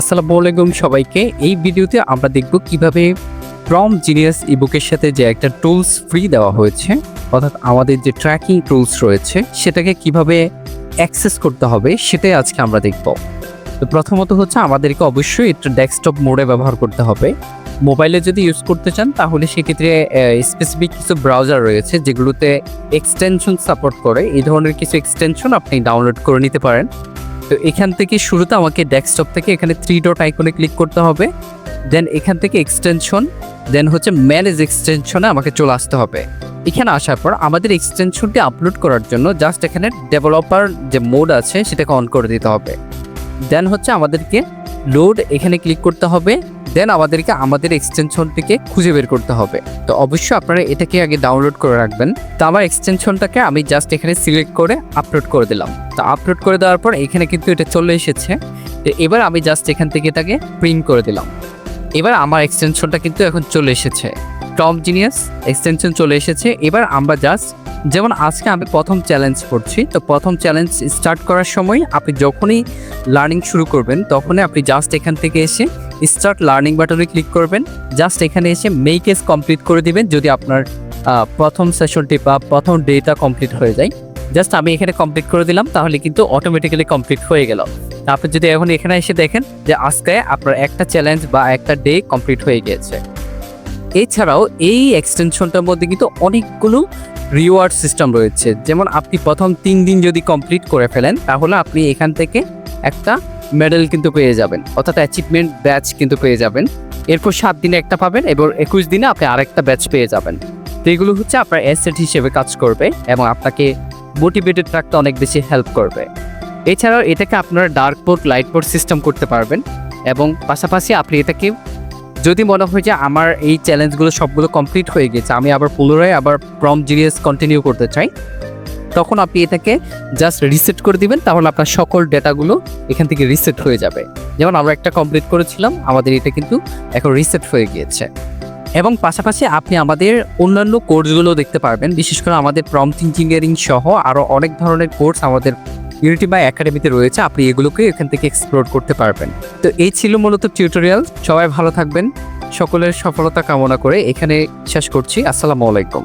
আসসালামু আলাইকুম সবাইকে। এই ভিডিওতে আমরা দেখব কীভাবে প্রম জিনিয়াস ইবুকের সাথে যে একটা টুলস ফ্রি দেওয়া হয়েছে, অর্থাৎ আমাদের যে ট্র্যাকিং টুলস রয়েছে, সেটাকে কীভাবে অ্যাক্সেস করতে হবে, সেটাই আজকে আমরা দেখব। তো প্রথমত হচ্ছে আমাদেরকে অবশ্যই একটু ডেস্কটপ মোডে ব্যবহার করতে হবে। মোবাইলে যদি ইউজ করতে চান, তাহলে সেক্ষেত্রে স্পেসিফিক কিছু ব্রাউজার রয়েছে, যেগুলোতে এক্সটেনশন সাপোর্ট করে। এই ধরনের কিছু এক্সটেনশন আপনি ডাউনলোড করে নিতে পারেন। তো এখান থেকে শুরুতে আমাকে ডেস্কটপ থেকে এখানে থ্রি ডট আইকনে ক্লিক করতে হবে। দেন এখান থেকে এক্সটেনশন দেন হচ্ছে ম্যানেজ এক্সটেনশনে আমাকে চলে আসতে হবে। এখানে আসার পর আমাদের এক্সটেনশনটি আপলোড করার জন্য জাস্ট এখানে ডেভেলপার যে মোড আছে সেটাকে অন করে দিতে হবে। দেন হচ্ছে আমাদেরকে লোড এখানে ক্লিক করতে হবে দেন আমাদেরকে আমাদের এক্সটেনশনটিকে খুঁজে বের করতে হবে। তো অবশ্যই আপনারা এটাকে আগে ডাউনলোড করে রাখবেন। তো আমার এক্সটেনশনটাকে আমি জাস্ট এখানে সিলেক্ট করে আপলোড করে দিলাম। তো আপলোড করে দেওয়ার পর এখানে কিন্তু এটা চলে এসেছে। এবার আমি জাস্ট এখান থেকে এটাকে প্রিন্ট করে দিলাম। এবার আমার এক্সটেনশনটা কিন্তু এখন চলে এসেছে। টপ জিনিয়াস এক্সটেনশন চলে এসেছে। এবার আমরা জাস্ট যেমন আজকে আমি প্রথম চ্যালেঞ্জ করছি, তো প্রথম চ্যালেঞ্জ স্টার্ট করার সময় আপনি যখনই লার্নিং শুরু করবেন, তখনই আপনি জাস্ট এখান থেকে এসে স্টার্ট লার্নিং বাটনে ক্লিক করবেন। জাস্ট এখানে এসে মেইকেস কমপ্লিট করে দিবেন, যদি আপনার প্রথম সেশনটি বা প্রথম ডেটা কমপ্লিট হয়ে যায়। জাস্ট আমি এখানে কমপ্লিট করে দিলাম, তাহলে কিন্তু অটোমেটিক্যালি কমপ্লিট হয়ে গেল। আপনি যদি এখন এখানে এসে দেখেন যে আজকে আপনার একটা চ্যালেঞ্জ বা একটা ডে কমপ্লিট হয়ে গিয়েছে। এছাড়াও এই এক্সটেনশনটার মধ্যে কিন্তু অনেকগুলো রিওয়ার্ড সিস্টেম রয়েছে। যেমন আপনি প্রথম তিন দিন যদি কমপ্লিট করে ফেলেন, তাহলে আপনি এখান থেকে একটা মেডেল কিন্তু পেয়ে যাবেন। অর্থাৎ অ্যাচিভমেন্ট ব্যাচ কিন্তু পেয়ে যাবেন। এরপর সাত দিনে একটা পাবেন এবং একুশ দিনে আপনি আরেকটা ব্যাচ পেয়ে যাবেন। তো এগুলো হচ্ছে আপনার অ্যাসেট হিসেবে কাজ করবে এবং আপনাকে মোটিভেটেড রাখতে অনেক বেশি হেল্প করবে। এছাড়াও এটাকে আপনারা dark port light port system করতে পারবেন এবং পাশাপাশি আপনি এটাকে যদি মনে হয় যে আমার এই চ্যালেঞ্জগুলো সবগুলো কমপ্লিট হয়ে গেছে, আমি আবার পুনরায় আবার প্রম জিরিয়াস কন্টিনিউ করতে চাই, তখন আপনি এটাকে জাস্ট রিসেট করে দিবেন, তাহলে আপনার সকল ডেটাগুলো এখান থেকে রিসেট হয়ে যাবে। যেমন আমরা একটা কমপ্লিট করেছিলাম, আমাদের এটা কিন্তু এখন রিসেট হয়ে গিয়েছে। এবং পাশাপাশি আপনি আমাদের অন্যান্য কোর্সগুলো দেখতে পারবেন, বিশেষ করে আমাদের প্রম্পট ইঞ্জিনিয়ারিং সহ আরও অনেক ধরনের কোর্স আমাদের ইউনিটি বাই একাডেমিতে রয়েছে, আপনি এগুলোকে এখান থেকে এক্সপ্লোর করতে পারবেন। তো এই ছিল মূলত টিউটোরিয়াল সবাই ভালো থাকবেন, সকলের সফলতা কামনা করে এখানে শেষ করছি, আসসালামু আলাইকুম।